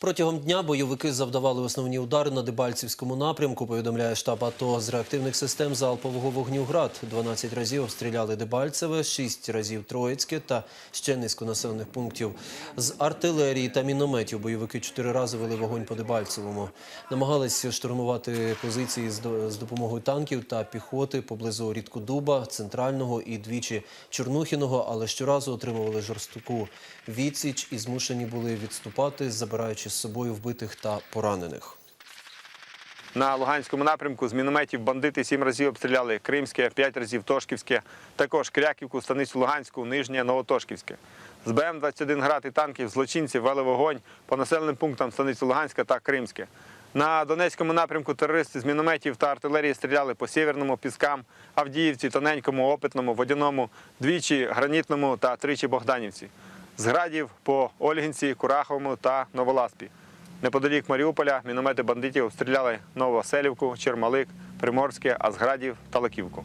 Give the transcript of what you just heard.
Протягом дня бойовики завдавали основні удари на Дебальцівському напрямку, повідомляє штаб АТО з реактивних систем залпового вогню «Град». 12 разів обстріляли Дебальцеве, 6 разів Троїцьке та ще низку населених пунктів. З артилерії та мінометів бойовики 4 рази вели вогонь по Дебальцевому. Намагались штурмувати позиції з допомогою танків та піхоти поблизу Рідкодуба, Центрального і двічі Чорнухіного, але щоразу отримували жорстоку відсіч і змушені були відступати, забираючи з собою вбитих та поранених. На Луганському напрямку з мінометів бандити сім разів обстріляли Кримське, п'ять разів Тошківське, також Кряківку, станицю Луганську, Нижнє, Новотошківське. З БМ-21 град і танків злочинці вели вогонь по населеним пунктам станиці Луганська та Кримське. На Донецькому напрямку терористи з мінометів та артилерії стріляли по Сєвєрному, Піскам, Авдіївці, Тоненькому, Опитному, Водяному, двічі Гранітному та тричі Богданівці. З градів по Ольгінці, Кураховому та Новоласпі. Неподалік Маріуполя міномети бандитів обстріляли Новоселівку, Чермалик, Приморське, Азградів та Лаківку.